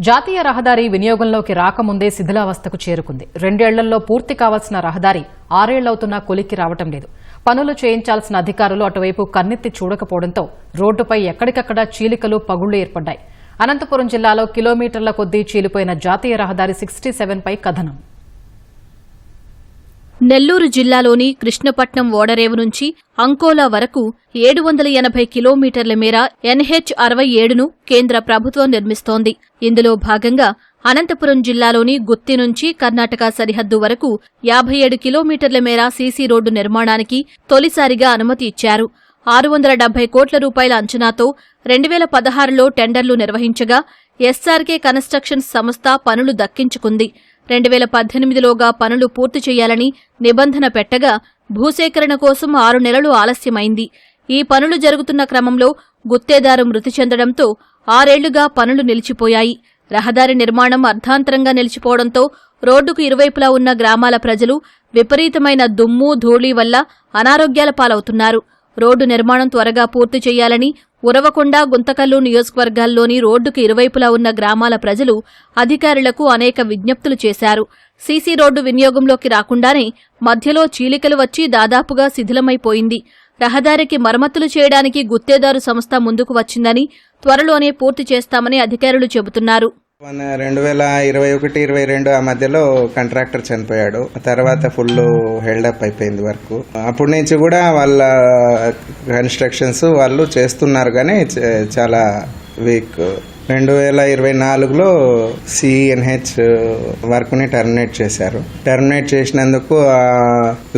జాతీయ రహదారి వినియోగంలోకి రాకముందే శిథిలావస్థకు చేరుకుంది. రెండేళ్ళలో పూర్తి కావాల్సిన రహదారి ఆరేళ్ళవుతున్నా కొలిక్కి రావటం లేదు. పనులు చేయించాల్సిన అధికారులు అటువైపు కన్నెత్తి చూడకపోవడంతో రోడ్డుపై ఎక్కడికక్కడ చీలికలు పగుళ్ళు ఏర్పడ్డాయి. అనంతపురం జిల్లాలో కిలోమీటర్ల కొద్దీ చీలిపోయిన జాతీయ రహదారి సిక్స్టీ పై కథనం. నెల్లూరు జిల్లాలోని కృష్ణపట్నం ఓడరేవు నుంచి అంకోలా వరకు ఏడు వందల ఎనభై కిలోమీటర్ల మేర ఎన్హెచ్ అరవై ఏడును కేంద్ర ప్రభుత్వం నిర్మిస్తోంది. ఇందులో భాగంగా అనంతపురం జిల్లాలోని గుత్తి నుంచి కర్ణాటక సరిహద్దు వరకు యాభై ఏడు కిలోమీటర్ల మేర సీసీ రోడ్డు నిర్మాణానికి తొలిసారిగా అనుమతి ఇచ్చారు. ఆరు వందల డెబ్బై కోట్ల రూపాయల అంచనాతో రెండు వేల పదహారులో టెండర్లు నిర్వహించగా ఎస్ఆర్కే కన్స్ట్రక్షన్స్ సంస్థ పనులు దక్కించుకుంది. రెండు వేల పద్దెనిమిదిలోగా పనులు పూర్తి చేయాలని నిబంధన పెట్టగా భూసేకరణ కోసం ఆరు నెలలు ఆలస్యమైంది. ఈ పనులు జరుగుతున్న క్రమంలో గుత్తేదారు మృతి చెందడంతో ఆరేళ్ళుగా పనులు నిలిచిపోయాయి. రహదారి నిర్మాణం అర్ధాంతరంగా నిలిచిపోవడంతో రోడ్డుకు ఇరువైపులా ఉన్న గ్రామాల ప్రజలు విపరీతమైన దుమ్ము ధూళి వల్ల అనారోగ్యాల పాలవుతున్నారు. రోడ్డు నిర్మాణం త్వరగా పూర్తి చేయాలని ఉరవకొండ గుంతకల్లు నియోజకవర్గాల్లోని రోడ్డుకు ఇరువైపులా ఉన్న గ్రామాల ప్రజలు అధికారులకు అనేక విజ్ఞప్తులు చేశారు. సీసీ రోడ్డు వినియోగంలోకి రాకుండానే మధ్యలో చీలికలు వచ్చి దాదాపుగా శిథిలమైపోయింది. రహదారికి మరమ్మతులు చేయడానికి గుత్తేదారు సంస్థ ముందుకు వచ్చిందని త్వరలోనే పూర్తి చేస్తామని అధికారులు చెబుతున్నారు. రెండు వేల ఇరవై ఒకటి ఇరవై రెండు ఆ మధ్యలో కాంట్రాక్టర్ చనిపోయాడు. తర్వాత ఫుల్ హెల్డప్ అయిపోయింది వర్క్. అప్పటి నుంచి కూడా వాళ్ళ కన్స్ట్రక్షన్స్ వాళ్ళు చేస్తున్నారు కానీ చాలా వీక్ రెండు వేల ఇరవై నాలుగులో సిఎన్హెచ్ వర్క్ని టర్మినేట్ చేశారు. టర్మినేట్ చేసినందుకు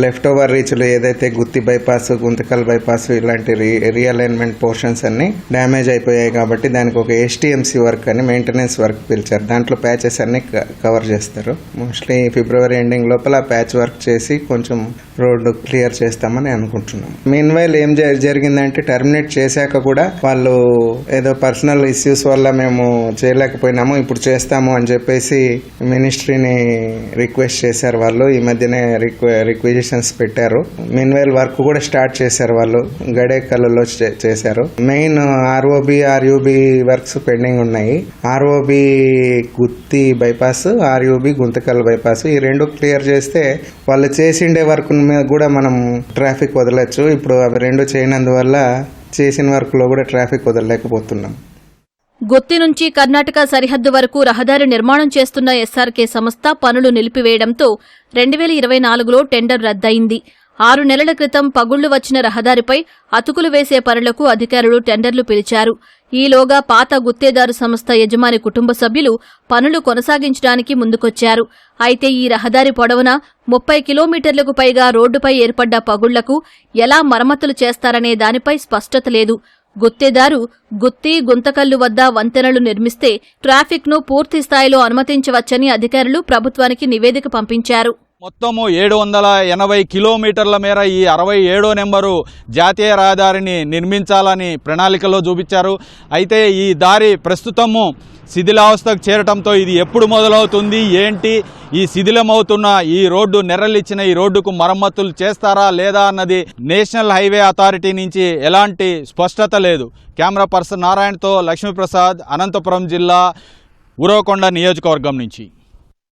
లెఫ్ట్ ఓవర్ రీచ్లు ఏదైతే గుత్తి బైపాస్ గుంతకల్ బైపాస్ ఇలాంటి రీ రీఅలైన్మెంట్ పోర్షన్స్ అన్ని డ్యామేజ్ అయిపోయాయి కాబట్టి దానికి ఒక ఎస్టీఎంసీ వర్క్ అని మెయింటెనెన్స్ వర్క్ పిలిచారు. దాంట్లో ప్యాచెస్ అన్ని కవర్ చేస్తారు. మోస్ట్లీ ఫిబ్రవరి ఎండింగ్ లోపల ప్యాచ్ వర్క్ చేసి కొంచెం రోడ్డు క్లియర్ చేస్తామని అనుకుంటున్నాం. మీన్ వైల్ ఏం జ- జరిగిందంటే టర్మినేట్ చేశాక కూడా వాళ్ళు ఏదో పర్సనల్ ఇష్యూస్ వల్ల మేము చేయలేకపోయినాము ఇప్పుడు చేస్తాము అని చెప్పేసి మినిస్ట్రీని రిక్వెస్ట్ చేశారు వాళ్ళు. ఈ మధ్యనే రిక్వెజిషన్స్ పెట్టారు. మిన్వేల్ వర్క్ కూడా స్టార్ట్ చేశారు వాళ్ళు. గడేకల్లులో చే- చేశారు. Main ROB RUB works pending ఉన్నాయి. ROB Gooty bypass RUB Guntakal bypass ఈ రెండు క్లియర్ చేస్తే వాళ్ళు చేసిండే వర్క్ మీద కూడా మనం ట్రాఫిక్ వదలచ్చు. ఇప్పుడు అవి రెండు చేయనందువల్ల చేసిన వర్క్లో కూడా ట్రాఫిక్ వదలలేకపోతున్నాం. గుత్తి నుంచి కర్ణాటక సరిహద్దు వరకు రహదారి నిర్మాణం చేస్తున్న ఎస్ఆర్కే సంస్థ పనులు నిలిపివేయడంతో రెండు వేల ఇరవై నాలుగులో టెండర్ రద్దయింది. ఆరు నెలల క్రితం పగుళ్ళు వచ్చిన రహదారిపై అతుకులు వేసే పనులకు అధికారులు టెండర్లు పిలిచారు. ఈలోగా పాత గుత్తేదారు సంస్థ యజమాని కుటుంబ సభ్యులు పనులు కొనసాగించడానికి ముందుకొచ్చారు. అయితే ఈ రహదారి పొడవున ముప్పై కిలోమీటర్లకు పైగా రోడ్డుపై ఏర్పడ్డ పగుళ్ళకు ఎలా మరమ్మతులు చేస్తారనే దానిపై స్పష్టత లేదు. గుత్తేదారు గుత్తి గుంతకల్లు వద్ద వంతెనలు నిర్మిస్తే ట్రాఫిక్ను పూర్తి స్థాయిలో అనుమతించవచ్చని అధికారులు ప్రభుత్వానికి నివేదిక పంపించారు. మొత్తము ఏడు వందల ఎనభై కిలోమీటర్ల మేర ఈ అరవై ఏడో నెంబరు జాతీయ రహదారిని నిర్మించాలని ప్రణాళికలో చూపించారు. అయితే ఈ దారి ప్రస్తుతము శిథిలావస్థకు చేరటంతో ఇది ఎప్పుడు మొదలవుతుంది? ఏంటి? ఈ శిథిలమవుతున్న ఈ రోడ్డు నెర్రలిచ్చిన ఈ రోడ్డుకు మరమ్మతులు చేస్తారా లేదా అన్నది నేషనల్ హైవే అథారిటీ నుంచి ఎలాంటి స్పష్టత లేదు. కెమెరా పర్సన్ నారాయణతో లక్ష్మీప్రసాద్ అనంతపురం జిల్లా ఉరవకొండ నియోజకవర్గం నుంచి.